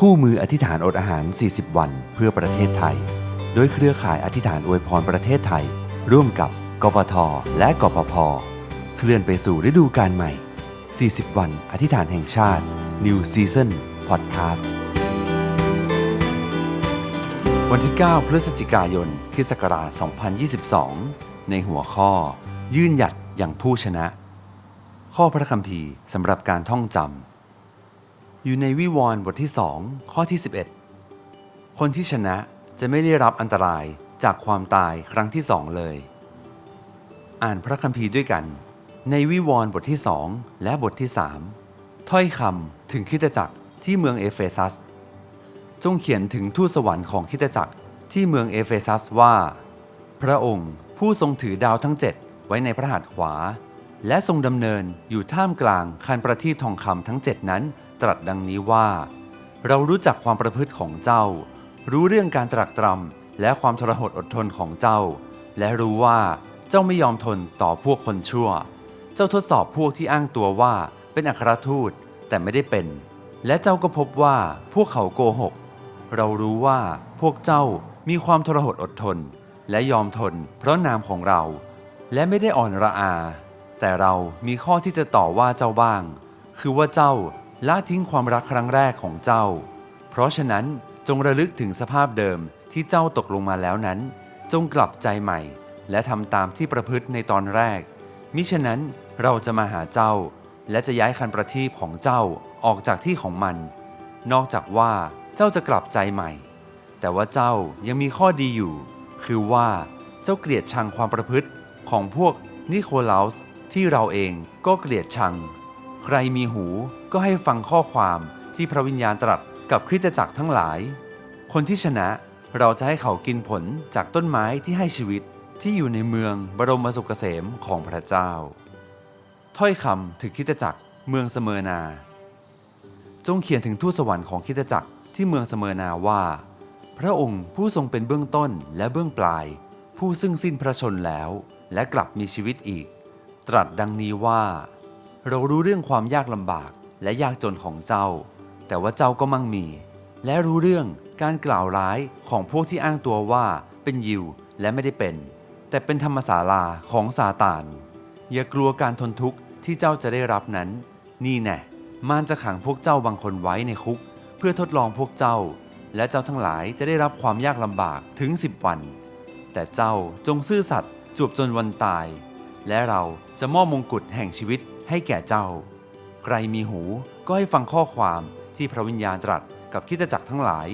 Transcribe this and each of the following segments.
คู่มืออธิษฐานอดอาหาร 40 วันเพื่อประเทศไทย โดยเครือข่ายอธิษฐานอวยพรประเทศไทย ร่วมกับกปทและกปพเคลื่อนไปสู่ฤดูกาลใหม่ 40 วันอธิษฐานแห่งชาติ New Season Podcast วันที่ 9 พฤศจิกายนคศ2022 ในหัวข้อ ยื่นหยัดอย่างผู้ชนะ ข้อพระคัมภีร์สำหรับการท่องจำ อยู่ในวิวรณ์บทที่ 2 ข้อที่ 11 คนที่ชนะจะไม่ได้รับอันตรายจากความตายครั้งที่สองเลย อ่านพระคัมภีร์ด้วยกัน ในวิวรณ์บทที่2และบทที่3ถ้อยคำถึงคริสตจักรที่เมืองเอเฟซัส จงเขียนถึงทูตสวรรค์ของคริสตจักรที่เมืองเอเฟซัสว่า พระองค์ผู้ทรงถือดาวทั้งเจ็ดไว้ในพระหัตถ์ขวา และทรงดำเนินอยู่ท่ามกลางคันประทีปทองคำทั้งเจ็ดนั้น ตรัสดังนี้ว่า เรารู้จักความประพฤติของเจ้า รู้เรื่องการตรักตรำและความทรหดอดทนของเจ้า และรู้ว่าเจ้าไม่ยอมทนต่อพวกคนชั่ว เจ้าทดสอบพวกที่อ้างตัวว่าเป็นอัครทูตแต่ไม่ได้เป็น และเจ้าก็พบว่าพวกเขาโกหก เรารู้ว่าพวกเจ้ามีความทรหดอดทน และยอมทน เพราะนามของเรา และไม่ได้อ่อนระอา แต่เรามีข้อที่จะต่อว่าเจ้าบ้าง คือว่าเจ้า ละทิ้งความรักครั้งแรกของเจ้า เพราะฉะนั้นจงระลึกถึงสภาพเดิมที่เจ้าตกลงมาแล้วนั้น จงกลับใจใหม่ และทำตามที่ประพฤติในตอนแรก มิฉะนั้นเราจะมาหาเจ้า และจะย้ายคันประทีปของเจ้าออกจากที่ของมัน นอกจากว่าเจ้าจะกลับใจใหม่ แต่ว่าเจ้ายังมีข้อดีอยู่ คือว่าเจ้าเกลียดชังความประพฤติของพวกนิโคลัสที่เราเองก็เกลียดชัง ใครมีหูก็ให้ฟังข้อความที่พระวิญญาณตรัสกับคริสตจักรทั้งหลาย คนที่ชนะเราจะให้เขากินผลจากต้นไม้ที่ให้ชีวิตที่อยู่ในเมืองบรมสุขเกษมของพระเจ้า ถ้อยคำถึงคริสตจักรเมืองเสมอนา จงเขียนถึงทูตสวรรค์ของคริสตจักรที่เมืองเสมอนาว่า พระองค์ผู้ทรงเป็นเบื้องต้นและเบื้องปลาย ผู้ซึ่งสิ้นพระชนแล้ว และกลับมีชีวิตอีก ตรัสดังนี้ว่า เรารู้เรื่องความยากลำบากและยากจนของเจ้า แต่ว่าเจ้าก็มั่งมี และรู้เรื่องการกล่าวร้ายของพวกที่อ้างตัวว่าเป็นยิวและไม่ได้เป็น แต่เป็นธรรมศาลาของซาตาน อย่ากลัวการทนทุกข์ที่เจ้าจะได้รับนั้น นี่แน่มารจะขังพวกเจ้าบางคนไว้ในคุก เพื่อทดลองพวกเจ้า และเจ้าทั้งหลายจะได้รับความยากลำบากถึงสิบวัน แต่เจ้าจงซื่อสัตย์จวบจนวันตาย และเราจะมอบมงกุฎแห่งชีวิต ให้แก่เจ้า ใครมีหูก็ให้ฟังข้อความที่พระวิญญาณตรัสกับคริสตจักรทั้งหลาย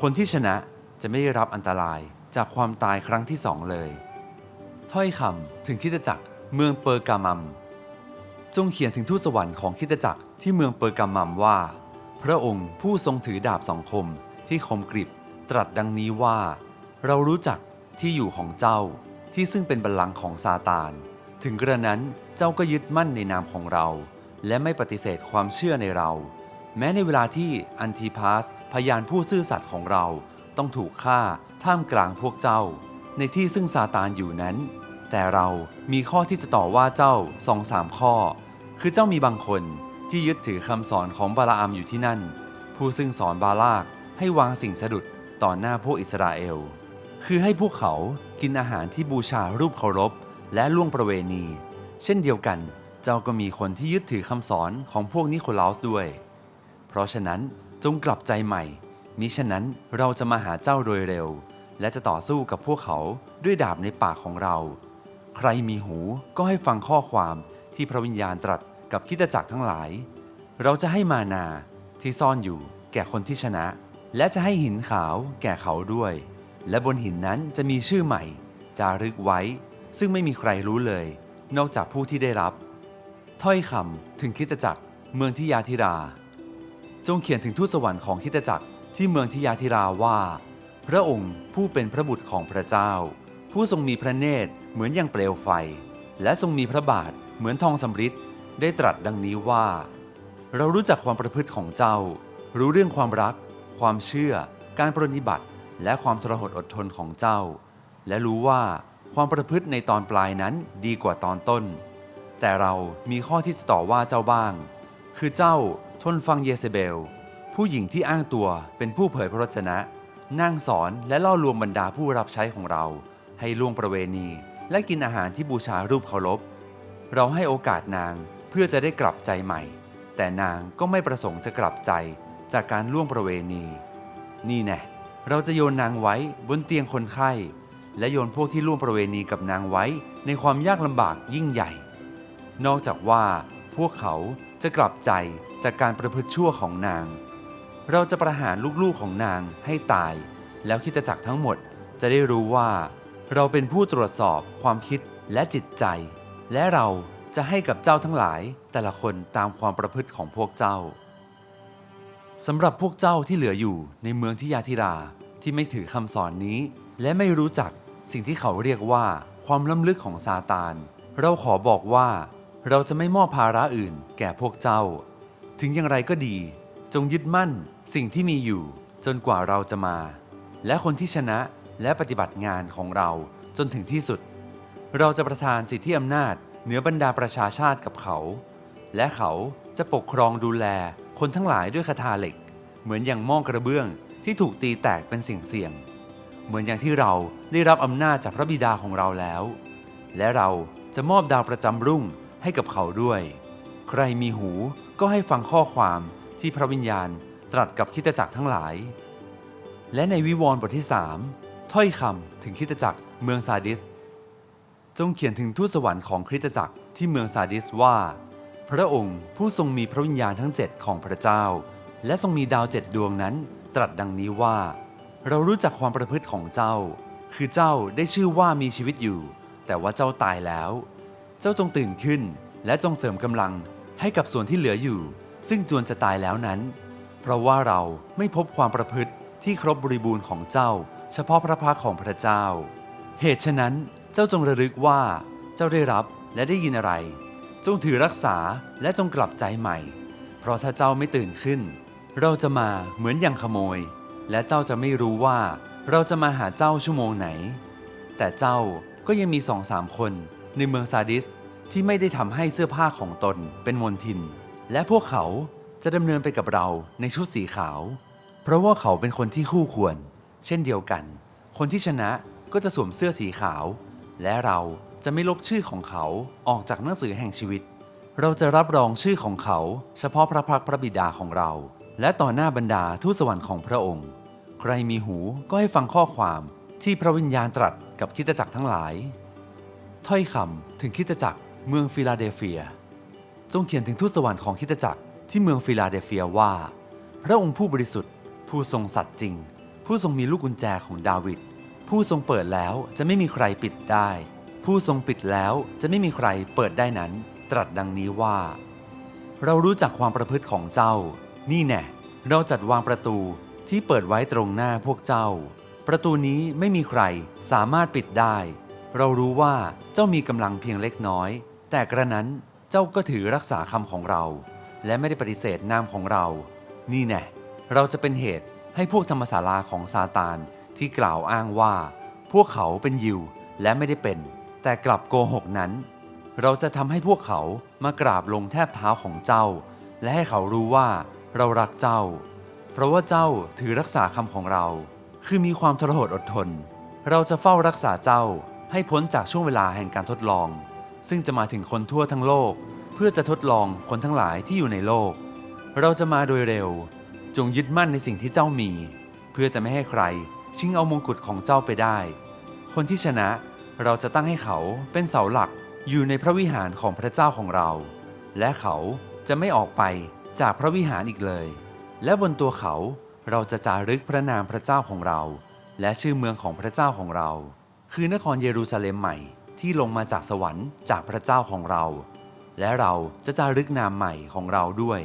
คนที่ชนะจะไม่ได้รับอันตรายจากความตายครั้งที่สองเลย ถ้อยคำถึงคริสตจักรเมืองเปอร์กามัม จงเขียนถึงทูตสวรรค์ของคริสตจักรที่เมืองเปอร์กามัมว่า พระองค์ผู้ทรงถือดาบสองคมที่คมกริบตรัสดังนี้ว่า เรารู้จักที่อยู่ของเจ้าที่ซึ่งเป็นบัลลังก์ของซาตาน ถึงกระนั้นเจ้าก็ยึดมั่นในนามของเรา และไม่ปฏิเสธความเชื่อในเรา แม้ในเวลาที่อันทิพาสพยานผู้ซื่อสัตย์ของเราต้องถูกฆ่าท่ามกลางพวกเจ้า ในที่ซึ่งซาตานอยู่นั้น แต่เรามีข้อที่จะต่อว่าเจ้าสองสามข้อ คือเจ้ามีบางคนที่ยึดถือคำสอนของบาลาอัมอยู่ที่นั่น ผู้ซึ่งสอนบาลากให้วางสิ่งสะดุดต่อหน้าพวกอิสราเอล คือให้พวกเขากินอาหารที่บูชารูปเคารพ และล่วงประเวณี เช่นเดียวกัน เจ้าก็มีคนที่ยึดถือคำสอนของพวกนิโคลัสด้วย เพราะฉะนั้นจงกลับใจใหม่ มิฉะนั้นเราจะมาหาเจ้าโดยเร็ว และจะต่อสู้กับพวกเขาด้วยดาบในปากของเรา ใครมีหูก็ให้ฟังข้อความที่พระวิญญาณตรัสกับคริสตจักรทั้งหลาย เราจะให้มานาที่ซ่อนอยู่แก่คนที่ชนะ และจะให้หินขาวแก่เขาด้วย และบนหินนั้นจะมีชื่อใหม่ จารึกไว้ ซึ่งไม่มีใครรู้เลย นอกจากผู้ที่ได้รับ ถ้อยคำถึงคิตจักรเมืองทิยาธิรา จงเขียนถึงทูตสวรรค์ของคิตจักรที่เมืองทิยาธิราว่า พระองค์ผู้เป็นพระบุตรของพระเจ้า ผู้ทรงมีพระเนตรเหมือนอย่างเปลวไฟ และทรงมีพระบาทเหมือนทองสำริดได้ตรัสดังนี้ว่า เรารู้จักความประพฤติของเจ้า รู้เรื่องความรัก ความเชื่อ การปรนิบัติ และความทรหดอดทนของเจ้า และรู้ว่า ความประพฤติในตอนปลายนั้นดีกว่าตอนต้น แต่เรามีข้อที่จะต่อว่าเจ้าบ้าง คือเจ้าทนฟังเยเซเบล ผู้หญิงที่อ้างตัวเป็นผู้เผยพระวจนะ นั่งสอนและล่อลวงบรรดาผู้รับใช้ของเรา ให้ล่วงประเวณี และกินอาหารที่บูชารูปเคารพ เราให้โอกาสนางเพื่อจะได้กลับใจใหม่ แต่นางก็ไม่ประสงค์จะกลับใจจากการล่วงประเวณี นี่แน่เราจะโยนนางไว้บนเตียงคนไข้ และโยนพวกที่ล่วงประเวณีกับนางไว้ในความยากลำบากยิ่งใหญ่ นอกจากว่าพวกเขาจะกลับใจจากการประพฤติชั่วของนาง เราจะประหารลูกๆของนางให้ตาย แล้วคิดจักรทั้งหมดจะได้รู้ว่า เราเป็นผู้ตรวจสอบความคิดและจิตใจ และเราจะให้กับเจ้าทั้งหลายแต่ละคนตามความประพฤติของพวกเจ้าสำหรับพวกเจ้าที่เหลืออยู่ในเมืองทิยาธิราที่ไม่ถือคำสอนนี้ และไม่รู้จัก สิ่งที่เขาเรียกว่าความล้ำลึกของซาตาน เราขอบอกว่า เราจะไม่มอบภาระอื่นแก่พวกเจ้า ถึงอย่างไรก็ดี จงยึดมั่นสิ่งที่มีอยู่ จนกว่าเราจะมา และคนที่ชนะและปฏิบัติงานของเราจนถึงที่สุด เราจะประทานสิทธิอำนาจเหนือบรรดาประชาชาติกับเขา และเขาจะปกครองดูแลคนทั้งหลายด้วยคาถาเหล็ก เหมือนอย่างหม้อกระเบื้องที่ถูกตีแตกเป็นสิ่งเสี่ยง เหมือนอย่างที่เราได้รับอำนาจจากพระบิดาของเราแล้ว และเราจะมอบดาวประจำรุ่งให้กับเขาด้วย ใครมีหูก็ให้ฟังข้อความที่พระวิญญาณตรัสกับคริดจักรทั้งหลาย และในวิวรณ์บทที่3ถ้อยคำถึงคริดจักรเมืองซาดิส จงเขียนถึงทูตสวรรค์ของคริสตจักรที่เมืองซาดิสว่า พระองค์ผู้ทรงมีพระวิญญาณทั้งเจ็ดของพระเจ้า และทรงมีดาวเจ็ดดวงนั้น ตรัสดังนี้ว่า เรารู้จักความประพฤติของเจ้า คือเจ้าได้ชื่อว่ามีชีวิตอยู่ แต่ว่าเจ้าตายแล้ว เจ้าจงตื่นขึ้น และจงเสริมกำลังให้กับส่วนที่เหลืออยู่ ซึ่งจวนจะตายแล้วนั้น เพราะว่าเราไม่พบความประพฤติที่ครบบริบูรณ์ของเจ้า เฉพาะพระพักของพระเจ้า เหตุฉะนั้นเจ้าจงระลึกว่าเจ้าได้รับและได้ยินอะไร จงถือรักษาและจงกลับใจใหม่ เพราะถ้าเจ้าไม่ตื่นขึ้น เราจะมาเหมือนอย่างขโมย และเจ้าจะไม่รู้ว่าเราจะมาหาเจ้าชั่วโมงไหน แต่เจ้าก็ยังมีสองสามคนในเมืองซาดิสที่ไม่ได้ทำให้เสื้อผ้าของตนเป็นมลทิน และพวกเขาจะดำเนินไปกับเราในชุดสีขาว เพราะว่าเขาเป็นคนที่คู่ควร เช่นเดียวกัน คนที่ชนะก็จะสวมเสื้อสีขาว และเราจะไม่ลบชื่อของเขาออกจากหนังสือแห่งชีวิต เราจะรับรองชื่อของเขา เฉพาะพระพักพระบิดาของเรา และต่อหน้าบรรดาทูตสวรรค์ของพระองค์ ใครมีหูก็ให้ฟังข้อความที่พระวิญญาณตรัสกับคิดจักรทั้งหลาย ถ้อยคำถึงคิดจักรเมืองฟิลาเดลเฟีย จงเขียนถึงทูตสวรรค์ของคิดจักรที่เมืองฟิลาเดลเฟียว่า พระองค์ผู้บริสุทธิ์ ผู้ทรงสัตย์จริง ผู้ทรงมีลูกกุญแจของดาวิดผู้ทรงเปิดแล้วจะไม่มีใครปิดได้ ผู้ทรงปิดแล้วจะไม่มีใครเปิดได้นั้น ตรัสดังนี้ว่า เรารู้จักความประพฤติของเจ้า นี่แน่เราจัดวางประตู ที่เปิดไว้ตรงหน้าพวกเจ้า ประตูนี้ไม่มีใครสามารถปิดได้ เรารู้ว่าเจ้ามีกำลังเพียงเล็กน้อย แต่กระนั้นเจ้าก็ถือรักษาคำของเรา และไม่ได้ปฏิเสธนามของเรา นี่แน่เราจะเป็นเหตุให้พวกธรรมศาลาของซาตานที่กล่าวอ้างว่า พวกเขาเป็นยิวและไม่ได้เป็น แต่กลับโกหกนั้น เราจะทำให้พวกเขามากราบลงแทบเท้าของเจ้า และให้เขารู้ว่าเรารักเจ้า ราะว่าเจ้าถือรักษาคำของเรา คือมีความทรหดอดทน เราจะเฝ้ารักษาเจ้าให้พ้นจากช่วงเวลาแห่งการทดลอง ซึ่งจะมาถึงคนทั่วทั้งโลก เพื่อจะทดลองคนทั้งหลายที่อยู่ในโลก เราจะมาโดยเร็ว จงยึดมั่นในสิ่งที่เจ้ามี เพื่อจะไม่ให้ใคร ชิงเอามงกุฎของเจ้าไปได้ คนที่ชนะเราจะตั้งให้เขาเป็นเสาหลักอยู่ในพระวิหารของพระเจ้าของเรา และเขาจะไม่ออกไปจากพระวิหารอีกเลย และบนตัวเขาเราจะจารึกพระนามพระเจ้าของเรา และชื่อเมืองของพระเจ้าของเรา คือนครเยรูซาเล็มใหม่ที่ลงมาจากสวรรค์จากพระเจ้าของเรา และเราจะจารึกนามใหม่ของเราด้วย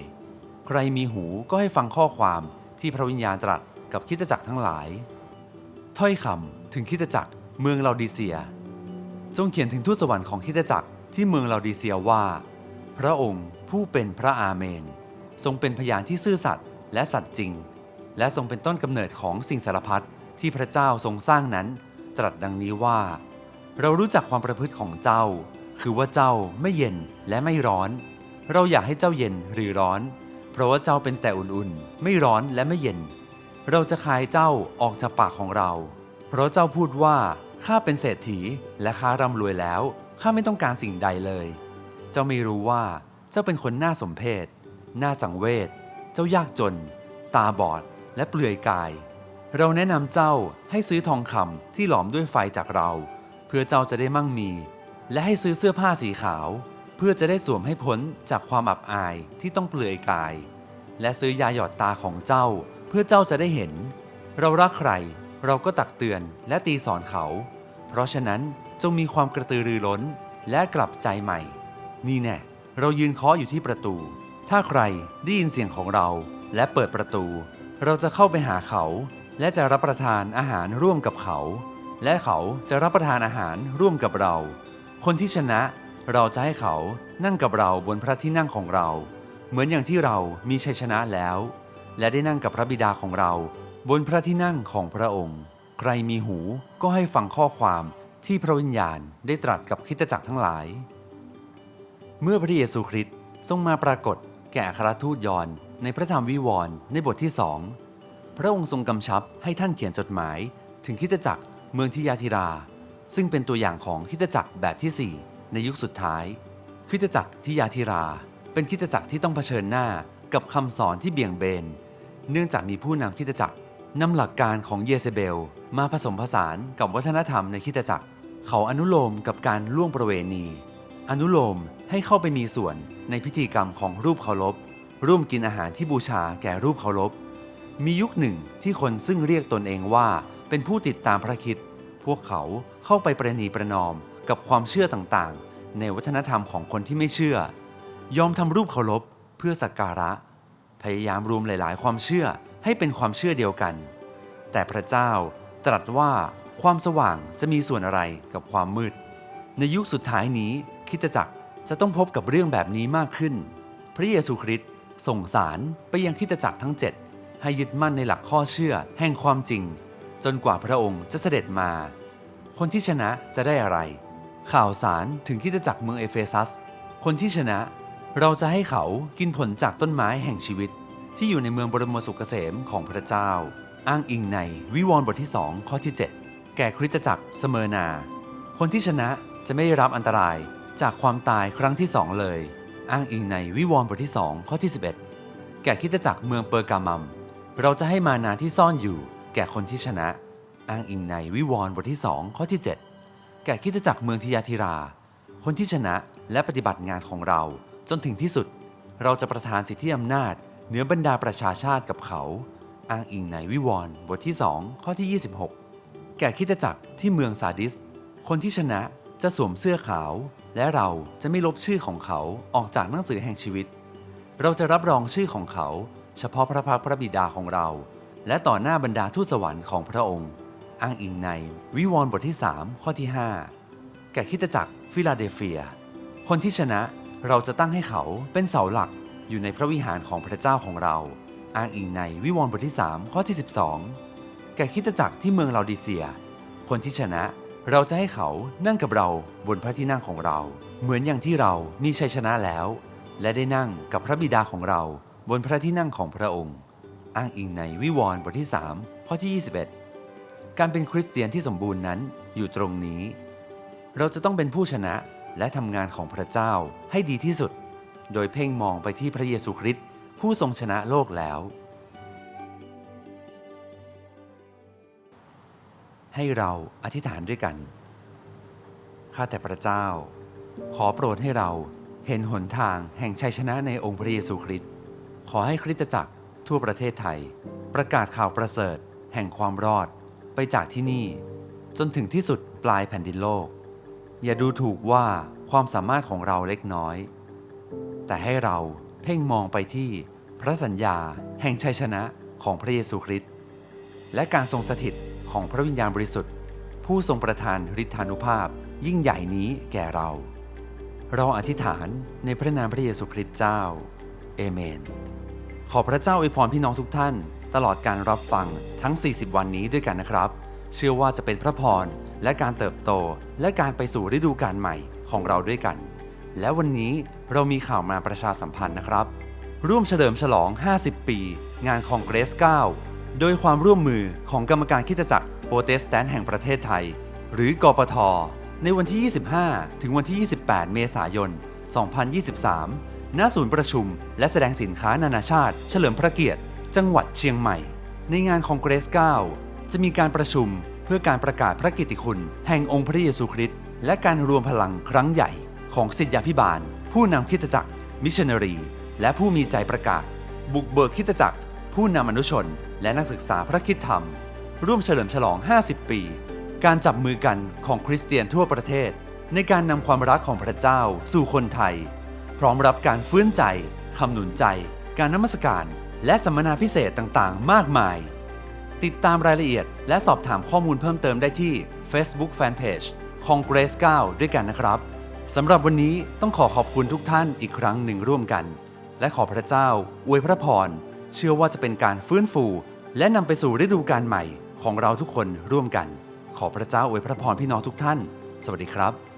ใครมีหูก็ให้ฟังข้อความที่พระวิญญาณตรัสกับคิดจักรทั้งหลาย ถ้อยคำถึงคิดจักรเมืองลาดิเซีย จงเขียนถึงทูตสวรรค์ของคิดจักรที่เมืองลาดิเซียว่า พระองค์ผู้เป็นพระอาเมน ทรงเป็นพยานที่ซื่อสัตย์ และสัตย์จริง และทรงเป็นต้นกำเนิดของสิ่งสารพัดที่พระเจ้าทรงสร้างนั้น ตรัสดังนี้ว่า เรารู้จักความประพฤติของเจ้า คือว่าเจ้าไม่เย็นและไม่ร้อน เราอยากให้เจ้าเย็นหรือร้อน เพราะว่าเจ้าเป็นแต่อุ่นๆ ไม่ร้อนและไม่เย็น เราจะคายเจ้าออกจากปากของเรา เพราะเจ้าพูดว่าข้าเป็นเศรษฐีและข้าร่ำรวยแล้วข้าไม่ต้องการสิ่งใดเลย เจ้าไม่รู้ว่าเจ้าเป็นคนน่าสมเพชน่าสังเวช เจ้ายากจน ตาบอด และเปลือยกาย เราแนะนำเจ้าให้ซื้อทองคำที่หลอมด้วยไฟจากเรา เพื่อเจ้าจะได้มั่งมี และให้ซื้อเสื้อผ้าสีขาว เพื่อจะได้สวมให้พ้นจากความอับอายที่ต้องเปลือยกาย และซื้อยาหยอดตาของเจ้า เพื่อเจ้าจะได้เห็น เรารักใคร เราก็ตักเตือนและตีสอนเขา เพราะฉะนั้นจงมีความกระตือรือร้นและกลับใจใหม่ นี่แน่เรายืนเคาะอยู่ที่ประตู ถ้าใครได้ยินเสียงของเราและเปิดประตู เราจะเข้าไปหาเขา และจะรับประทานอาหารร่วมกับเขา และเขาจะรับประทานอาหารร่วมกับเรา คนที่ชนะเราจะให้เขานั่งกับเราบนพระที่นั่งของเรา เหมือนอย่างที่เรามีชัยชนะแล้ว และได้นั่งกับพระบิดาของเรา บนพระที่นั่งของพระองค์ ใครมีหูก็ให้ฟังข้อความที่พระวิญญาณได้ตรัสกับคิตจักรทั้งหลาย เมื่อพระเยซูคริสต์ทรงมาปรากฏ แก่อัครทูตยอนในพระธรรมวิวรณ์ในบทที่สองพระองค์ทรงกำชับให้ท่านเขียนจดหมาย ถึงคิตจักรเมืองทิยาธิรา ซึ่งเป็นตัวอย่างของคิตจักรแบบที่ 4 ในยุคสุดท้าย คิตจักรทิยาธิรา เป็นคิตจักรที่ต้องเผชิญหน้ากับคำสอนที่เบี่ยงเบน เนื่องจากมีผู้นำคิตจักรนำหลักการของเยเซเบล มาผสมผสานกับวัฒนธรรมในคิตจักร เขาอนุโลมกับการล่วงประเวณี อนุโลมให้เข้าไปมีส่วนในพิธีกรรมของรูปเคารพ ร่วมกินอาหารที่บูชาแก่รูปเคารพ มียุคหนึ่งที่คนซึ่งเรียกตนเองว่าเป็นผู้ติดตามพระคิดพวกเขาเข้าไปประนีประนอมกับความเชื่อต่างๆ ในวัฒนธรรมของคนที่ไม่เชื่อ ยอมทำรูปเคารพเพื่อสักการะ พยายามรวมหลายๆ ความเชื่อให้เป็นความเชื่อเดียวกัน แต่พระเจ้าตรัสว่าความสว่างจะมีส่วนอะไรกับความมืด ในยุคสุดท้ายนี้คริสตจักรจะต้องพบกับเรื่องแบบนี้มากขึ้น พระเยซูคริสต์ส่งสารไปยังคริสตจักรทั้ง 7 ให้ยึดมั่นในหลักข้อเชื่อแห่งความจริง จนกว่าพระองค์จะเสด็จมา คนที่ชนะจะได้อะไร ข่าวสารถึงคริสตจักรเมืองเอเฟซัส คนที่ชนะเราจะให้เขากินผลจากต้นไม้แห่งชีวิต ที่อยู่ในเมืองบรมสุขเกษมของพระเจ้า อ้างอิงในวิวรณ์บทที่2ข้อที่ 7 แก่คริสตจักรเสมอนา คนที่ชนะ จะไม่ได้รับอันตรายจากความตายครั้งที่สองเลย อ้างอิงในวิวรณ์บทที่ 2 ข้อที่ 11 แก่คริสตจักรเมืองเปอร์กามัม เราจะให้มานาที่ซ่อนอยู่ แก่คนที่ชนะ อ้างอิงในวิวรณ์บทที่ 2 ข้อที่ 7 แก่คริสตจักรเมืองทิยาธิรา คนที่ชนะและปฏิบัติงานของเราจนถึงที่สุด เราจะประทานสิทธิอำนาจเหนือบรรดาประชาชาติกับเขา อ้างอิงในวิวรณ์บทที่ 2 ข้อที่ 26 แก่คริสตจักรที่เมืองซาดิส คนที่ชนะ จะสวมเสื้อขาว และเราจะไม่ลบชื่อของเขาออกจากหนังสือแห่งชีวิต เราจะรับรองชื่อของเขา เฉพาะพระพักพระบิดาของเรา และต่อหน้าบรรดาทูตสวรรค์ของพระองค์ อ้างอิงในวิวรณ์บทที่ 3 ข้อที่ 5 แก่คิตจักรฟิลาเดลเฟีย คนที่ชนะเราจะตั้งให้เขาเป็นเสาหลักอยู่ในพระวิหารของพระเจ้าของเรา อ้างอิงในวิวรณ์บทที่ 3 ข้อที่ 12 แก่คิตจักรที่เมืองลาดิเซีย คนที่ชนะ เราจะให้เขานั่งกับเราบนพระที่นั่งของเรา เหมือนอย่างที่เรามีชัยชนะแล้ว และได้นั่งกับพระบิดาของเราบนพระที่นั่งของพระองค์ อ้างอิงในวิวรณ์บทที่ 3 ข้อที่ 21 การเป็นคริสเตียนที่สมบูรณ์นั้นอยู่ตรงนี้ เราจะต้องเป็นผู้ชนะและทำงานของพระเจ้าให้ดีที่สุด โดยเพ่งมองไปที่พระเยซูคริสต์ผู้ทรงชนะโลกแล้ว ให้เราอธิษฐานด้วยกัน ข้าแต่พระเจ้า ขอโปรดให้เราเห็นหนทางแห่งชัยชนะในองค์พระเยซูคริสต์ ขอให้คริสตจักรทั่วประเทศไทย ประกาศข่าวประเสริฐ แห่งความรอดไปจากที่นี่ จนถึงที่สุดปลายแผ่นดินโลก อย่าดูถูกว่าความสามารถของเราเล็กน้อย แต่ให้เราเพ่งมองไปที่พระสัญญาแห่งชัยชนะของพระเยซูคริสต์และการทรงสถิต ของพระวิญญาณบริสุทธิ์ ผู้ทรงประทานฤทธานุภาพ ยิ่งใหญ่นี้แก่เรา เราอธิษฐานในพระนามพระเยซูคริสต์เจ้า เอเมน ขอพระเจ้าอวยพรพี่น้องทุกท่าน ตลอดการรับฟังทั้ง 40 วันนี้ด้วยกันนะครับ เชื่อว่าจะเป็นพระพรและการเติบโตและการไปสู่ฤดูกาลใหม่ของเราด้วยกัน และวันนี้เรามีข่าวมาประชาสัมพันธ์นะครับ ร่วมเฉลิมฉลอง 50 ปี งานคองเกรส 9 โดยความร่วมมือของกรรมการคิดจักรโปรเตสแตนต์แห่งประเทศไทย หรือกปท ในวันที่ 25 ถึงวันที่ 28 เมษายน 2023 ณ ศูนย์ประชุม และแสดงสินค้านานาชาติ เฉลิมพระเกียรติ จังหวัดเชียงใหม่ ในงานคองเกรส 9 จะมีการประชุมเพื่อการประกาศพระกิติคุณ แห่งองค์พระเยซูคริสต์และการรวมพลังครั้งใหญ่ของสิทธยาพิบาล ผู้นำคิดจักรมิชชันนารี และผู้มีใจประกาศ บุกเบิกคิดจักร ผู้นำอนุชนและนักศึกษาพระคิดธรรม ร่วมเฉลิมฉลอง 50 ปี การจับมือกันของคริสเตียนทั่วประเทศ ในการนำความรักของพระเจ้าสู่คนไทย พร้อมรับการฟื้นใจคำหนุนใจ การนมัสการ และสัมมนาพิเศษต่างๆ มากมาย ติดตามรายละเอียด และสอบถามข้อมูลเพิ่มเติมได้ที่ Facebook Fanpage Congress 9ด้วยกันนะครับสำหรับวันนี้ต้องขอขอบคุณทุกท่านอีกครั้งหนึ่งร่วมกัน และขอพระเจ้าอวยพระพร เชื่อว่าจะเป็นการฟื้นฟู และนำไปสู่ฤดูกาลใหม่ของเราทุกคนร่วมกัน ขอพระเจ้าอวยพระพรพี่น้องทุกท่าน สวัสดีครับ